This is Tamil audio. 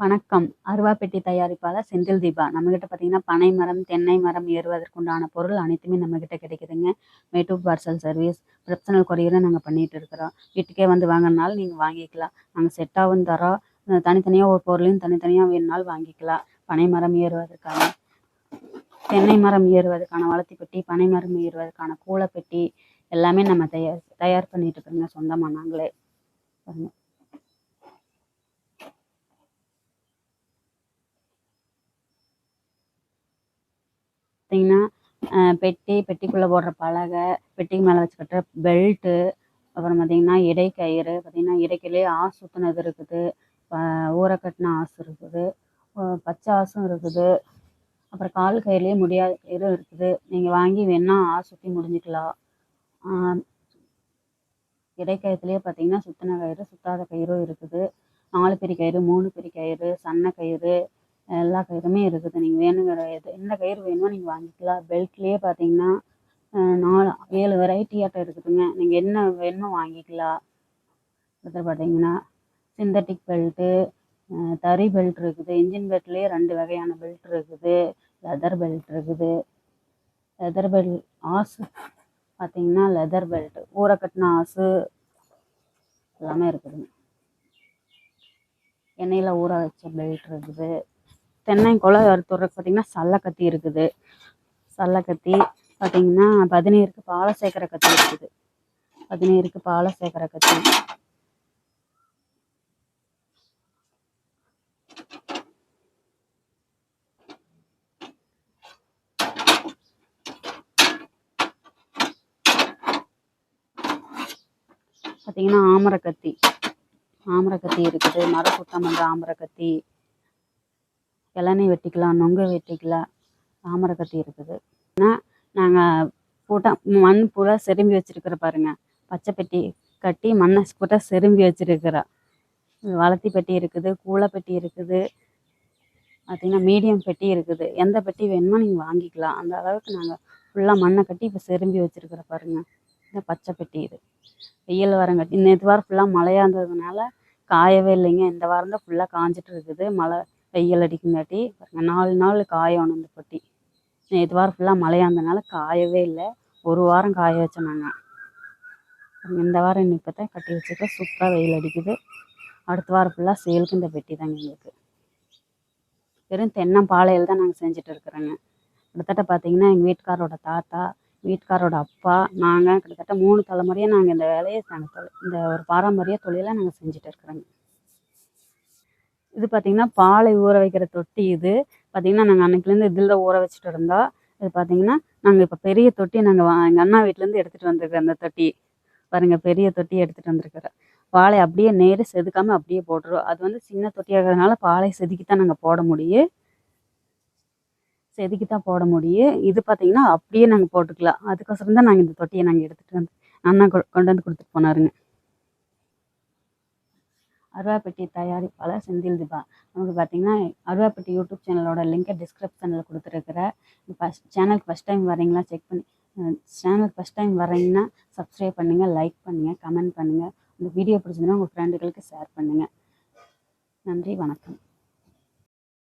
வணக்கம். அருவாப்பெட்டி தயாரிப்பாளர் செந்தில் தீபா. நம்மக்கிட்ட பார்த்தீங்கன்னா பனை மரம் தென்னை மரம் ஏறுவதற்குண்டான பொருள் அனைத்துமே நம்மக்கிட்ட கிடைக்குதுங்க. மேட்டூர் பார்சல் சர்வீஸ் ப்ரொஃபஷனல் கொரியரும் நாங்கள் பண்ணிகிட்டு இருக்கிறோம். வீட்டுக்கே வந்து வாங்கினாலும் நீங்கள் வாங்கிக்கலாம். நாங்கள் செட்டாகவும் தரோம் தனித்தனியாக ஒரு பொருளையும் தனித்தனியாக வேணுனாலும் வாங்கிக்கலாம். பனை மரம் ஏறுவதற்கான தென்னை மரம் ஏறுவதற்கான வளர்த்தி பெட்டி பனை மரம் ஏறுவதற்கான கூலைப்பெட்டி எல்லாமே நம்ம தயார் தயார் பண்ணிட்டு இருக்கிறோங்க. சொந்தமாக நாங்களே பாருங்க பார்த்தீங்கன்னா அஹ் பெட்டி பெட்டிக்குள்ளே போடுற பலகை பெட்டிக்கு மேலே வச்சு கட்டுற பெல்ட்டு அப்புறம் பார்த்திங்கன்னா இடைக்கயிறு பார்த்திங்கன்னா இடைக்கிலே ஆசு சுற்றினது இருக்குது. ஊற கட்டின ஆசு இருக்குது. பச்சை ஆசும் இருக்குது. அப்புறம் கால் கயிறுலேயே முடியாத கயிறும் இருக்குது. நீங்கள் வாங்கி வேணால் ஆசு சுற்றி முடிஞ்சுக்கலாம். இடைக்கயத்துலேயே இடைக்கயிறுலேயே பார்த்தீங்கன்னா சுற்றின கயிறு சுத்தாத கயிறும் இருக்குது. நாலு பெரிய கயிறு மூணு பெரிய கயிறு சன்ன கயிறு எல்லா கயிறுமே இருக்குது. நீங்கள் வேணுங்கிற எது எந்த கயிறு வேணுமோ நீங்கள் வாங்கிக்கலாம். பெல்ட்லேயே பார்த்தீங்கன்னா நாலு ஏழு வெரைட்டி ஆட்டம் இருக்குதுங்க. நீங்கள் என்ன வேணுமோ வாங்கிக்கலாம். அடுத்து பார்த்தீங்கன்னா சிந்தட்டிக் பெல்ட்டு தறி பெல்ட் இருக்குது. இன்ஜின் பெல்ட்லேயே ரெண்டு வகையான பெல்ட் இருக்குது. லெதர் பெல்ட் இருக்குது. லெதர் பெல்ட் ஆசு. பார்த்தீங்கன்னா லெதர் பெல்ட் ஊற கட்டின ஆசு எல்லாமே இருக்குதுங்க. எண்ணெயில் ஊற வச்ச பெல்ட் இருக்குது. தென்னை குலை அறுத்துறதுக்கு பார்த்தீங்கன்னா சல்ல கத்தி இருக்குது. சல்ல கத்தி பார்த்தீங்கன்னா பதினேருக்கு பாலை சேர்க்குற கத்தி இருக்குது. பதினேருக்கு பாலை சேர்க்குற கத்தி. பார்த்தீங்கன்னா ஆமரக்கத்தி. ஆமரக்கத்தி இருக்குது. மரம் சுத்தம் பண்ணுற இளநீ வெட்டிக்கலாம் நொங்கு வெட்டிக்கலாம் தாமரை கட்டி இருக்குது. ஆனால் நாங்கள் பூட்டா மண் பூரா செரும்பி வச்சிருக்கிற பாருங்க. பச்சை பெட்டி கட்டி மண்ணை பூரா செரும்பி வச்சுருக்கிறோம் வளர்த்தி பெட்டி இருக்குது கூளை பெட்டி இருக்குது. பார்த்திங்கன்னா மீடியம் பெட்டி இருக்குது. எந்த பெட்டி வேணுமோ நீங்கள் வாங்கிக்கலாம். அந்த அளவுக்கு நாங்கள் ஃபுல்லாக மண்ணை கட்டி இப்போ செரும்பி வச்சிருக்கிற பாருங்க. இந்த பச்சை பெட்டி இது. வெயில் வரங்காட்டி நேற்று வாரம் ஃபுல்லாக மழையாக இருந்ததுனால காயவே இல்லைங்க. இந்த வாரம் தான் ஃபுல்லாக காஞ்சிட்டு இருக்குது. மழை வெயில் அடிக்குங்காட்டி பாருங்க நாலு நாள் காயணும் இந்த பொட்டி. நேற்று வாரம் ஃபுல்லாக மழையாக இருந்தனால காயவே இல்லை. ஒரு வாரம் காய வச்சோம் நாங்கள் இந்த வாரம் இன்னைக்கு தான் கட்டி வச்சுக்க சூப்பராக வெயில் அடிக்குது. அடுத்த வாரம் ஃபுல்லாக சேலுக்கு இந்த பெட்டி தாங்க எங்களுக்கு. வெறும் தென்னம்பாளையில் தான் நாங்கள் செஞ்சுட்டு இருக்கிறோங்க. கிட்டத்தட்ட பார்த்தீங்கன்னா எங்கள் வீட்டுக்காரோட தாத்தா வீட்டுக்காரோட அப்பா நாங்கள் கிட்டத்தட்ட மூணு தலைமுறையாக நாங்கள் இந்த வேலையை நாங்கள் இந்த ஒரு பாரம்பரிய தொழிலை நாங்கள் செஞ்சுட்டு இருக்கிறோங்க. இது பார்த்தீங்கன்னா பாலை ஊற வைக்கிற தொட்டி இது. பார்த்தீங்கன்னா நாங்கள் அன்னைக்குலேருந்து இதில் ஊற வச்சுட்டு இருந்தோம். இது பார்த்தீங்கன்னா நாங்கள் இப்போ பெரிய தொட்டி நாங்கள் எங்கள் அண்ணா வீட்டிலேருந்து எடுத்துகிட்டு வந்திருக்கோம் அந்த தொட்டி. பாருங்கள் பெரிய தொட்டி எடுத்துகிட்டு வந்திருக்கிறோம் பாலை அப்படியே நேர் செதுக்காமல் அப்படியே போட்டுருவோம். அது வந்து சின்ன தொட்டியாகிறதுனால பாலை செதுக்கி தான் நாங்கள் போட முடியும் செதுக்கி தான் போட முடியும் இது பார்த்தீங்கன்னா அப்படியே நாங்கள் போட்டுக்கலாம். அதுக்கோசரம் தான் நாங்கள் இந்த தொட்டியை நாங்கள் எடுத்துகிட்டு வந்து அண்ணா கொ- கொண்டு வந்து கொடுத்துட்டு போனாருங்க. அருவாப்பட்டி தயாரிப்பாளர் செந்தில் திபா. நமக்கு பார்த்தீங்கன்னா அருவாப்பட்டி யூடியூப் சேனலோட லிங்கை டிஸ்கிரிப்ஷனில் கொடுத்துருக்குறேன் ஃபஸ்ட் சேனலுக்கு ஃபஸ்ட் டைம் வரீங்களா செக் பண்ணி சேனலுக்கு ஃபஸ்ட் டைம் வரீங்கன்னா சப்ஸ்கிரைப் பண்ணுங்கள் லைக் பண்ணுங்கள் கமெண்ட் பண்ணுங்கள் இந்த வீடியோ பிடிச்சதுன்னா உங்கள் ஃப்ரெண்டுகளுக்கு ஷேர் பண்ணுங்கள் நன்றி வணக்கம்.